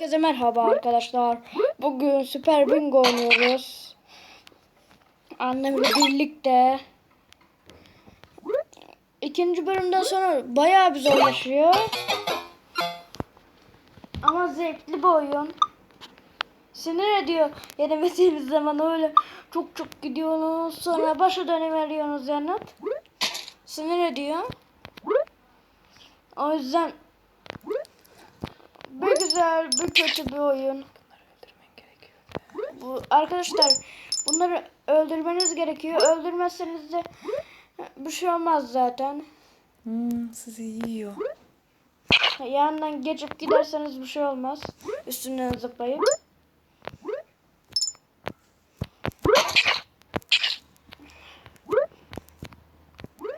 Herkese merhaba arkadaşlar. Bugün Süper Bingo oynuyoruz. Annemle birlikte. İkinci bölümden sonra bayağı bir zorlaşıyor. Ama zevkli bir oyun. Sinir ediyor. Yenemediğiniz zaman öyle çok çok gidiyorsunuz. Sonra başa döneveriyorsunuz yani. Sinir ediyor. O yüzden bir güzel, bir kötü bir oyun. Bu arkadaşlar bunları öldürmeniz gerekiyor. Öldürmezseniz de bir şey olmaz zaten. Hmm, sizi yiyor. Yanından geçip giderseniz bir şey olmaz. Üstünden zıplayıp.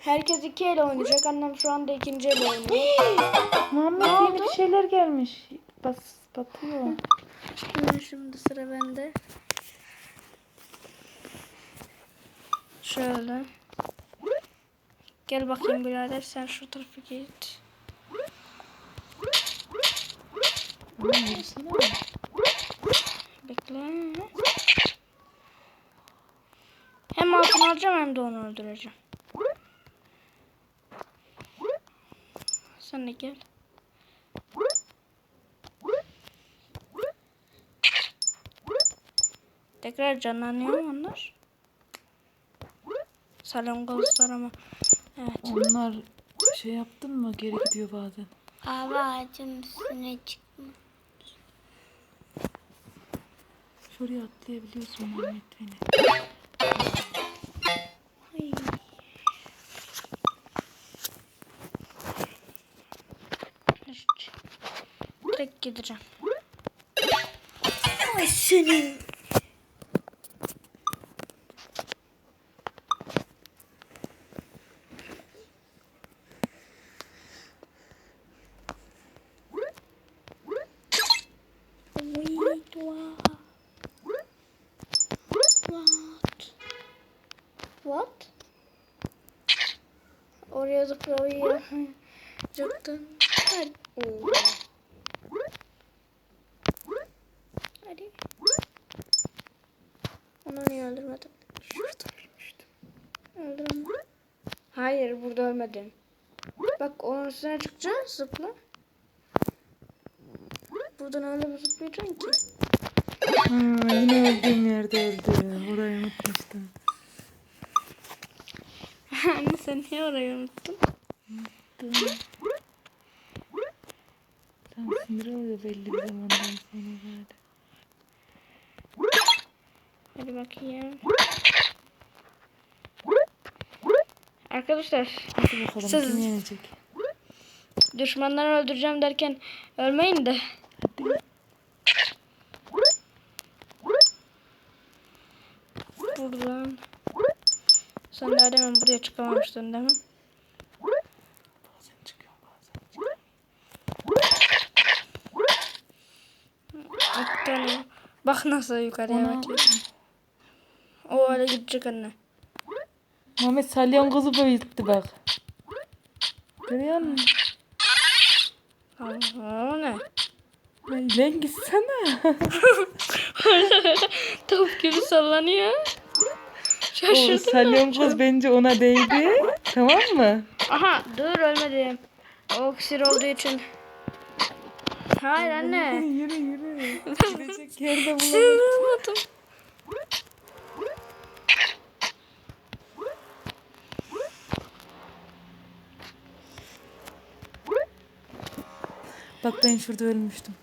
Herkes iki el oynayacak. Annem şu anda ikinci el oynuyor. Muhammed Ne yeni oldu? bir şeyler gelmiş. Bas, batıyor. Hemen şimdi sıra bende. Şöyle. Gel bakayım birader sen şu tarafa git. Bekle. Hem altın alacağım hem de onu öldüreceğim. Sen de gel. Tekrar canlanıyor mu onlar? Salongalıslar ama. Evet. Onlar şey yaptın mı geri gidiyor bazen. Abi ağacın üstüne çıkma. Şuraya atlayabiliyorsun Muhammed beni. Gideceğim. Ay senin. What? Oraya zıplayacaktın. Hadi. Oo. Hadi. Onu niye öldürmedin? Şurada ölmüştüm. Öldürme. Hayır burada ölmedin. Bak onun üstüne çıkacaksın zıpla. Buradan öyle mi zıplayacaksın ki? Ha, yine öldüğüm yerde öldü. Orayı unutmuştum. Anne sen niye orayı unuttun? Dur. Tam sinir oluyor belli bir zamandan sonra böyle. Hadi bakayım. Arkadaşlar Hadi bakalım Siz- kim yenecek? düşmanları öldüreceğim derken ölmeyin de. Hadi. Buradan. Sen daha demin buraya çıkamamıştın değil mi? Bak nasıl yukarıya Ona- öyle gidecek anne. Muhammed salyan kızı büyüttü bak. Görüyor musun? O ne? Lan gitsene. Top gibi sallanıyor. o Şaşırdım. salyan kız bence ona değdi. Tamam mı? Aha dur ölmedim. O oksir olduğu için. Hayır anne. Yürü yürü. Gidecek yerde bulamadım. Bak ben şurada ölmüştüm.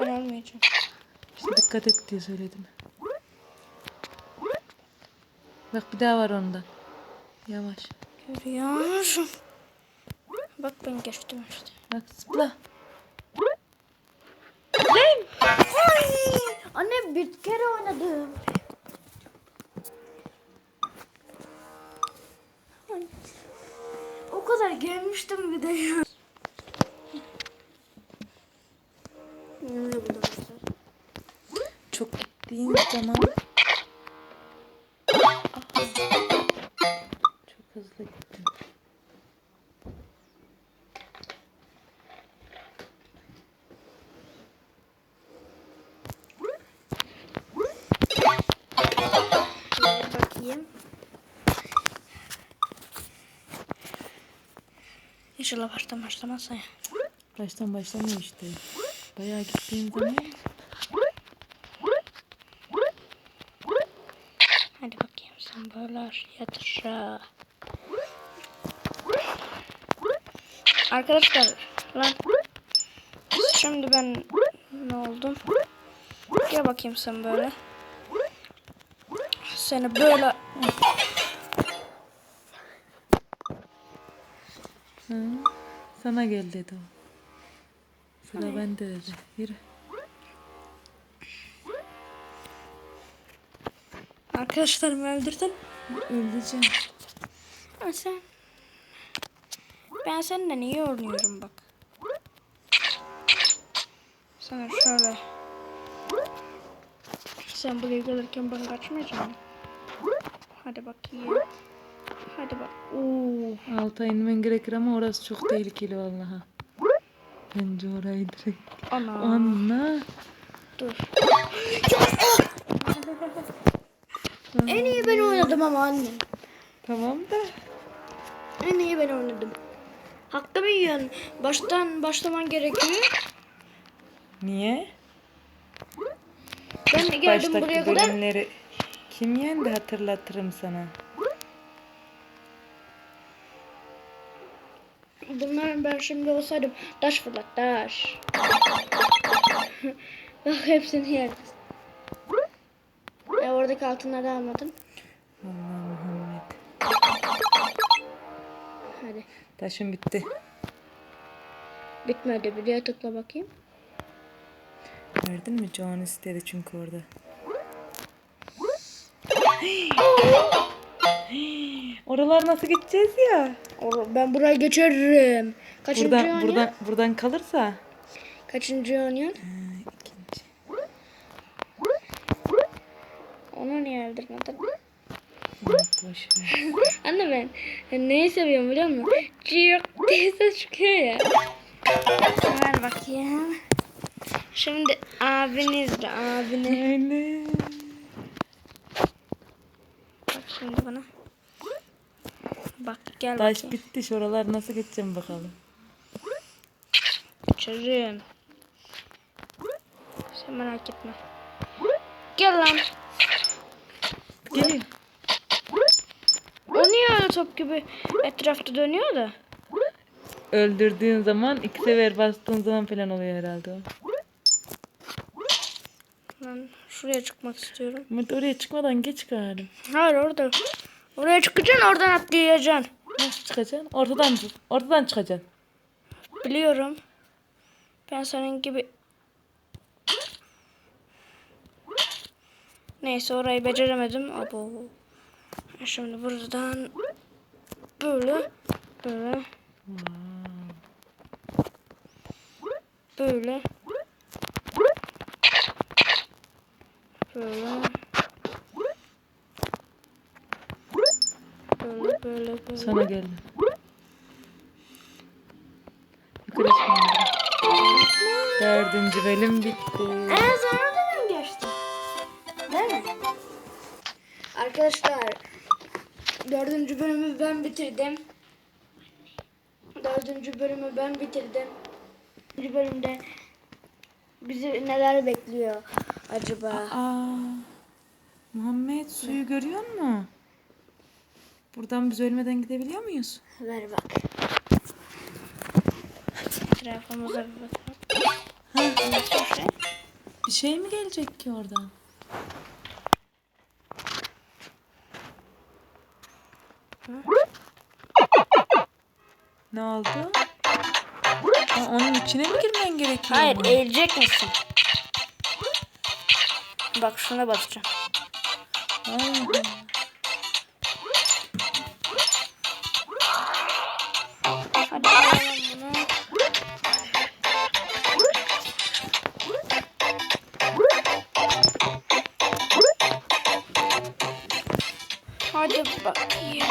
Ben ölmeyeceğim. İşte dikkat et diye söyledim. Bak bir daha var onda. Yavaş. Görüyor Bak ben geçtim işte. Bak zıpla. Anne bir kere oynadım. O kadar gelmiştim bir de Tamam. Çok hızlı gittim. Bakayım. İnşallah baştan başlamazsa ya. Baştan başlamıyor işte. Bayağı gittiğim zaman Hadi bakayım sen böyle yat aşağı. Arkadaşlar lan şimdi ben ne oldum? Gel bakayım sen böyle. Seni böyle Hı, sana gel dedi o. Sıra bende dedi. Yürü. Arkadaşlarımı öldürdüm. Öldüreceğim. Ama sen ben seninle niye oynuyorum bak. Sana şöyle sen buraya gelirken ben kaçmayacağım. Hadi bakayım. Hadi bak. Oo. Alta inmen gerekir ama orası çok tehlikeli vallahi. Bence orayı direkt. Ana. Anla. Dur. en iyi ben oynadım ama anne. Tamam da. En iyi ben oynadım. Hakkımı yiyorsun. Baştan başlaman gerekiyor. Niye? Ben de geldim buraya Baştaki kadar. bölümleri kim yendi hatırlatırım sana. Bunların ben şimdi olsaydım taş fırlat taş. Bak hepsini yerdim. Oradaki altınları almadım. Allah Muhammed. Hadi. Taşım bitti. Bitmedi. Bir diğer tıkla bakayım. Gördün mü? John istedi çünkü orada. Oralar nasıl gideceğiz ya? Ben buraya geçerim. Kaçıncı Buradan oynuyor? buradan buradan kalırsa. Kaçıncı oynuyor? Ha, ikinci. Onu niye öldürmedin? Anne ben, neyi seviyorum biliyor musun? Cıyık diye ses çıkıyor ya. Ver bakayım. Şimdi abiniz de abini. Öyle. Bak şimdi bana. Bak gel Taş bakayım. bitti. Şu oralar nasıl geçeceğim bakalım. Çocuğum. Sen merak etme. Gel lan. Gel. O niye öyle top gibi etrafta dönüyor da? Öldürdüğün zaman iki sefer bastığın zaman falan oluyor herhalde o. Ben şuraya çıkmak istiyorum. Ama oraya çıkmadan geç galiba. Hayır orada. Oraya çıkacaksın oradan atlayacaksın. Nasıl çıkacaksın? Ortadan ortadan çıkacaksın. Biliyorum. Ben senin gibi... Neyse orayı beceremedim. Abo. Şimdi buradan böyle böyle böyle böyle böyle böyle böyle Sana geldim. Yukarı çıkmam Dördüncü bölüm bitti. En Arkadaşlar dördüncü bölümü ben bitirdim. Dördüncü bölümü ben bitirdim. Bir bölümde bizi neler bekliyor acaba? Aa, Muhammed suyu görüyor musun? Buradan biz ölmeden gidebiliyor muyuz? Ver bak. Etrafımıza bir bakalım. Ha, şey? bir şey mi gelecek ki oradan? Ne oldu? Ha, onun içine mi girmen gerekiyor? Hayır eğilecek misin? Bak şuna basacağım. Aa, Hadi alalım bunu. Hadi bakayım.